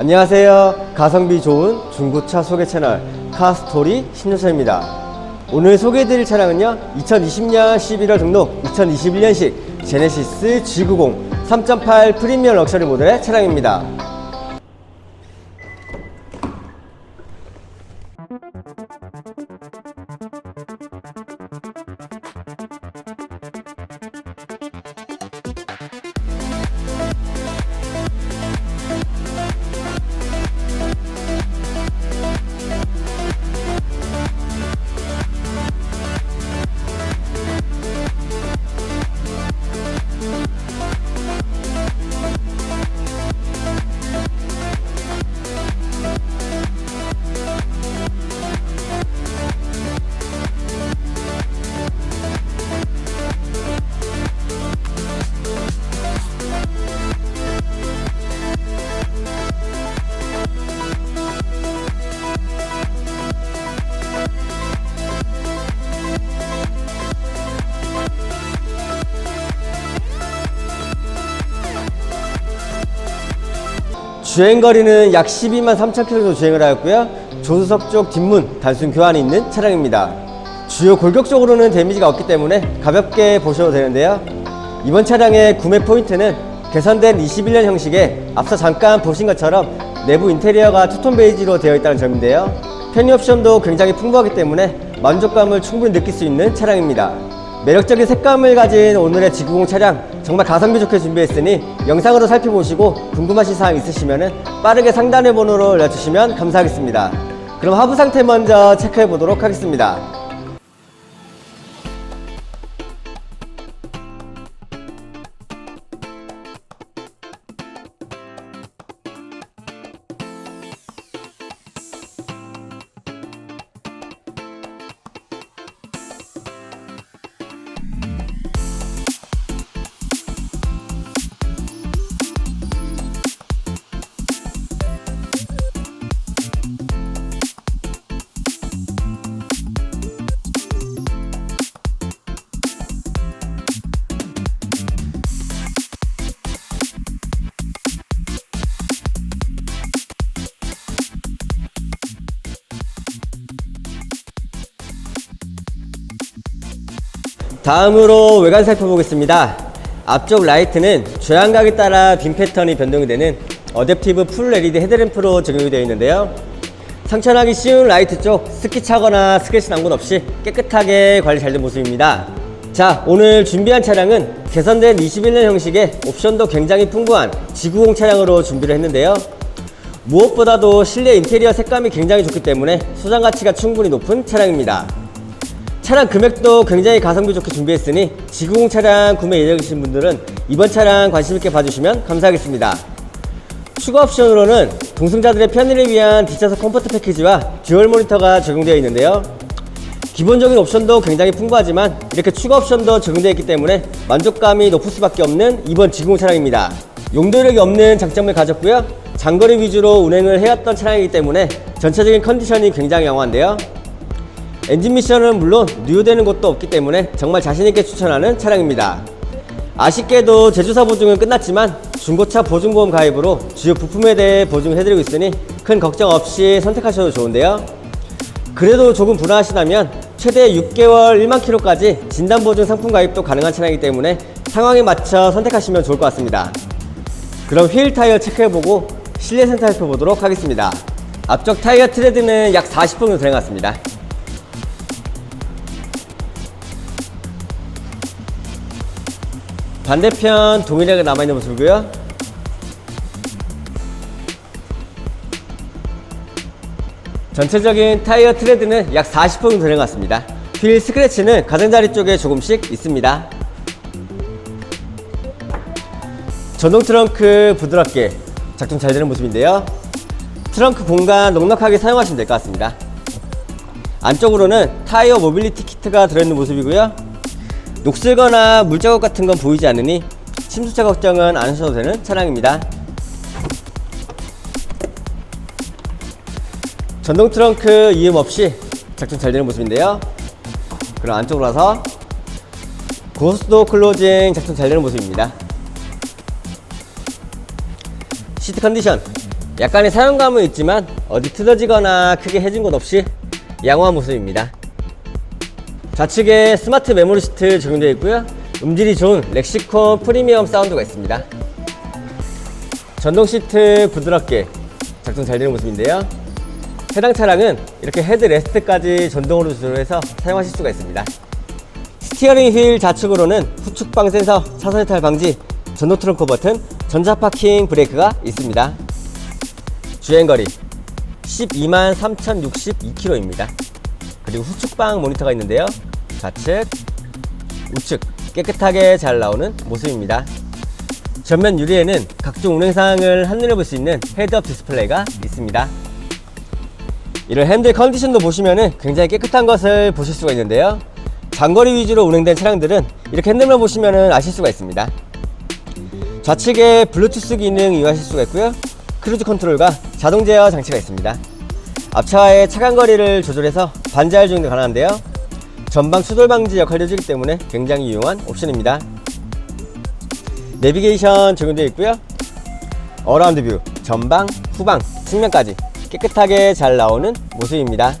안녕하세요. 가성비 좋은 중고차 소개 채널 카스토리 신유서입니다. 오늘 소개해드릴 차량은요. 2020년 11월 등록 2021년식 제네시스 G90 3.8 프리미엄 럭셔리 모델의 차량입니다. 주행거리는 약 12만 3천 킬로 주행을 하였고요. 조수석 쪽 뒷문 단순 교환이 있는 차량입니다. 주요 골격적으로는 데미지가 없기 때문에 가볍게 보셔도 되는데요. 이번 차량의 구매 포인트는 개선된 21년 형식의 앞서 잠깐 보신 것처럼 내부 인테리어가 투톤 베이지로 되어 있다는 점인데요. 편의 옵션도 굉장히 풍부하기 때문에 만족감을 충분히 느낄 수 있는 차량입니다. 매력적인 색감을 가진 오늘의 G90 차량 정말 가성비 좋게 준비했으니 영상으로 살펴보시고 궁금하신 사항 있으시면 빠르게 상단의 번호로 올려주시면 감사하겠습니다. 그럼 하부 상태 먼저 체크해 보도록 하겠습니다. 다음으로 외관 살펴보겠습니다. 앞쪽 라이트는 조향각에 따라 빔 패턴이 변동이 되는 어댑티브 풀 LED 헤드램프로 적용이 되어 있는데요. 상처나기 쉬운 라이트 쪽 스키 차거나 스케치 난 곳 없이 깨끗하게 관리 잘 된 모습입니다. 자, 오늘 준비한 차량은 개선된 21년 형식의 옵션도 굉장히 풍부한 G90 차량으로 준비를 했는데요. 무엇보다도 실내 인테리어 색감이 굉장히 좋기 때문에 소장 가치가 충분히 높은 차량입니다. 차량 금액도 굉장히 가성비 좋게 준비했으니 G90 차량 구매 예정이신 분들은 이번 차량 관심 있게 봐주시면 감사하겠습니다. 추가 옵션으로는 동승자들의 편의를 위한 뒷좌석 컴포트 패키지와 듀얼 모니터가 적용되어 있는데요. 기본적인 옵션도 굉장히 풍부하지만 이렇게 추가 옵션도 적용되어 있기 때문에 만족감이 높을 수밖에 없는 이번 G90 차량입니다. 용도력이 없는 장점을 가졌고요. 장거리 위주로 운행을 해왔던 차량이기 때문에 전체적인 컨디션이 굉장히 양호한데요. 엔진 미션은 물론 누유되는 것도 없기 때문에 정말 자신있게 추천하는 차량입니다. 아쉽게도 제조사 보증은 끝났지만 중고차 보증보험 가입으로 주요 부품에 대해 보증을 해드리고 있으니 큰 걱정 없이 선택하셔도 좋은데요. 그래도 조금 불안하시다면 최대 6개월 1만 킬로까지 진단보증 상품 가입도 가능한 차량이기 때문에 상황에 맞춰 선택하시면 좋을 것 같습니다. 그럼 휠 타이어 체크해보고 실내 센터 살펴보도록 하겠습니다. 앞쪽 타이어 트레드는 약 40% 정도 들어갔습니다. 반대편 동일하게 남아있는 모습이고요. 전체적인 타이어 트레드는 약 40% 정도 들어갔습니다. 휠 스크래치는 가장자리 쪽에 조금씩 있습니다. 전동 트렁크 부드럽게 작동 잘 되는 모습인데요. 트렁크 공간 넉넉하게 사용하시면 될 것 같습니다. 안쪽으로는 타이어 모빌리티 키트가 들어있는 모습이고요. 녹슬거나 물자국 같은 건 보이지 않으니 침수차 걱정은 안 하셔도 되는 차량입니다. 전동 트렁크 이음 없이 작동 잘 되는 모습인데요. 그럼 안쪽으로 와서 고스도 클로징 작동 잘 되는 모습입니다. 시트 컨디션 약간의 사용감은 있지만 어디 틀어지거나 크게 해진 곳 없이 양호한 모습입니다. 좌측에 스마트 메모리 시트 적용되어 있고요. 음질이 좋은 렉시콘 프리미엄 사운드가 있습니다. 전동 시트 부드럽게 작동 잘 되는 모습인데요. 해당 차량은 이렇게 헤드 레스트까지 전동으로 조절해서 사용하실 수가 있습니다. 스티어링 휠 좌측으로는 후측방 센서, 차선 이탈 방지, 전동 트렁크 버튼, 전자 파킹 브레이크가 있습니다. 주행거리 12만 3,062km입니다. 그리고 후측방 모니터가 있는데요. 좌측, 우측 깨끗하게 잘 나오는 모습입니다. 전면 유리에는 각종 운행 사항을 한눈에 볼 수 있는 헤드업 디스플레이가 있습니다. 이런 핸들 컨디션도 보시면은 굉장히 깨끗한 것을 보실 수가 있는데요. 장거리 위주로 운행된 차량들은 이렇게 핸들만 보시면은 아실 수가 있습니다. 좌측에 블루투스 기능 이용하실 수가 있고요. 크루즈 컨트롤과 자동 제어 장치가 있습니다. 앞차와의 차간 거리를 조절해서 반자율 주행도 가능한데요. 전방 추돌 방지 역할을 해주기 때문에 굉장히 유용한 옵션입니다. 내비게이션 적용되어 있고요. 어라운드 뷰, 전방, 후방, 측면까지 깨끗하게 잘 나오는 모습입니다.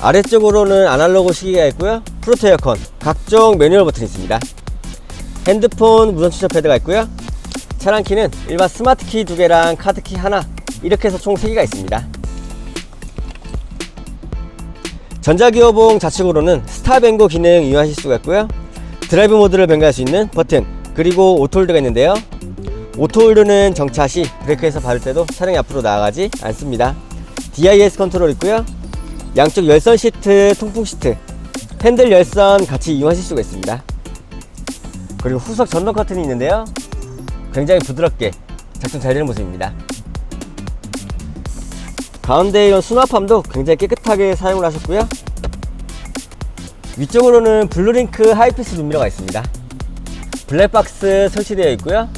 아래쪽으로는 아날로그 시계가 있고요. 프로토 에어컨, 각종 매뉴얼 버튼이 있습니다. 핸드폰 무선 충전 패드가 있고요. 차량 키는 일반 스마트 키 두 개랑 카드 키 하나 이렇게 해서 총 3개가 있습니다. 전자기어봉 좌측으로는 스탑앤고 기능 이용하실 수가 있고요. 드라이브 모드를 변경할 수 있는 버튼 그리고 오토홀드가 있는데요. 오토홀드는 정차 시 브레이크에서 밟을 때도 차량이 앞으로 나아가지 않습니다. DIS 컨트롤 있고요. 양쪽 열선 시트, 통풍 시트, 핸들 열선 같이 이용하실 수가 있습니다. 그리고 후석 전동 커튼이 있는데요. 굉장히 부드럽게 작동 잘 되는 모습입니다. 가운데 이런 수납함도 굉장히 깨끗하게 사용을 하셨고요. 위쪽으로는 블루링크 하이피스 룸미러가 있습니다. 블랙박스 설치되어 있고요.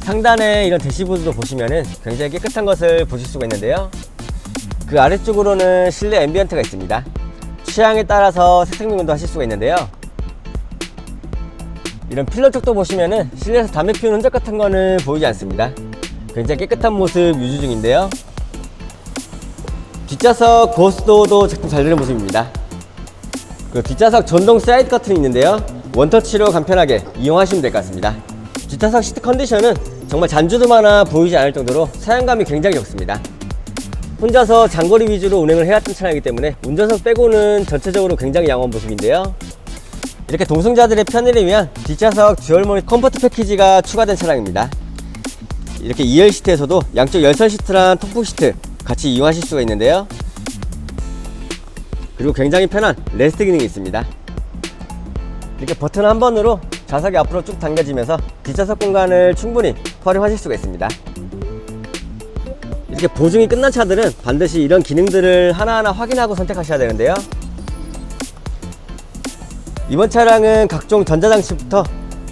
상단에 이런 대시보드도 보시면은 굉장히 깨끗한 것을 보실 수가 있는데요. 그 아래쪽으로는 실내 앰비언트가 있습니다. 취향에 따라서 색상 변경도 하실 수가 있는데요. 이런 필러 쪽도 보시면은 실내에서 담배 피우는 흔적 같은 거는 보이지 않습니다. 굉장히 깨끗한 모습 유지 중인데요. 뒷좌석 고스도도 작동 잘 되는 모습입니다. 그 뒷좌석 전동 사이드 커튼이 있는데요. 원터치로 간편하게 이용하시면 될 것 같습니다. 뒷좌석 시트 컨디션은 정말 잔주도마나 보이지 않을 정도로 사용감이 굉장히 좋습니다. 혼자서 장거리 위주로 운행을 해왔던 차량이기 때문에 운전석 빼고는 전체적으로 굉장히 양호한 모습인데요. 이렇게 동승자들의 편의를 위한 뒷좌석 듀얼모니 컴포트 패키지가 추가된 차량입니다. 이렇게 2열 시트에서도 양쪽 열선 시트랑 통풍 시트 같이 이용하실 수가 있는데요. 그리고 굉장히 편한 레스트 기능이 있습니다. 이렇게 버튼 한 번으로 좌석이 앞으로 쭉 당겨지면서 뒷좌석 공간을 충분히 활용하실 수가 있습니다. 이렇게 보증이 끝난 차들은 반드시 이런 기능들을 하나하나 확인하고 선택하셔야 되는데요. 이번 차량은 각종 전자장치부터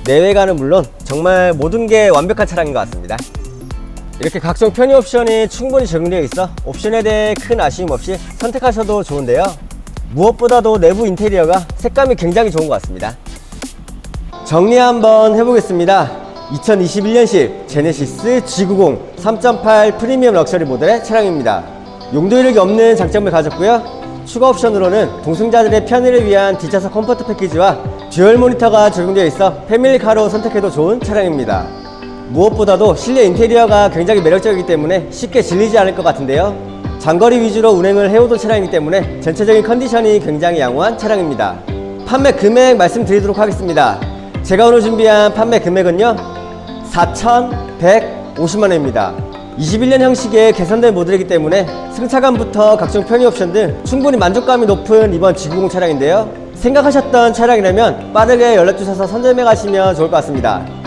내외관은 물론 정말 모든 게 완벽한 차량인 것 같습니다. 이렇게 각종 편의 옵션이 충분히 적용되어 있어 옵션에 대해 큰 아쉬움 없이 선택하셔도 좋은데요. 무엇보다도 내부 인테리어가 색감이 굉장히 좋은 것 같습니다. 정리 한번 해보겠습니다. 2021년식 제네시스 G90 3.8 프리미엄 럭셔리 모델의 차량입니다. 용도 이력이 없는 장점을 가졌고요. 추가 옵션으로는 동승자들의 편의를 위한 뒷좌석 컴포트 패키지와 듀얼 모니터가 적용되어 있어 패밀리카로 선택해도 좋은 차량입니다. 무엇보다도 실내 인테리어가 굉장히 매력적이기 때문에 쉽게 질리지 않을 것 같은데요. 장거리 위주로 운행을 해오던 차량이기 때문에 전체적인 컨디션이 굉장히 양호한 차량입니다. 판매 금액 말씀드리도록 하겠습니다. 제가 오늘 준비한 판매 금액은요. 4,150만원입니다. 21년 형식의 개선된 모델이기 때문에 승차감부터 각종 편의 옵션들 충분히 만족감이 높은 이번 G90 차량인데요. 생각하셨던 차량이라면 빠르게 연락주셔서 선점해 가시면 좋을 것 같습니다.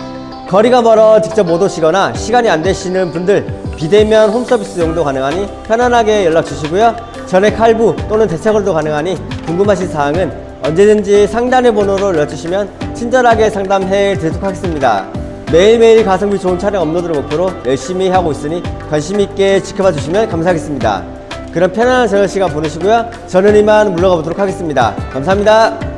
거리가 멀어 직접 못 오시거나 시간이 안 되시는 분들 비대면 홈서비스 용도 가능하니 편안하게 연락 주시고요. 전액 할부 또는 대차거래도 가능하니 궁금하신 사항은 언제든지 상단의 번호로 연락 주시면 친절하게 상담해 드리도록 하겠습니다. 매일매일 가성비 좋은 차량 업로드를 목표로 열심히 하고 있으니 관심 있게 지켜봐 주시면 감사하겠습니다. 그럼 편안한 저녁 시간 보내시고요. 저는 이만 물러가 보도록 하겠습니다. 감사합니다.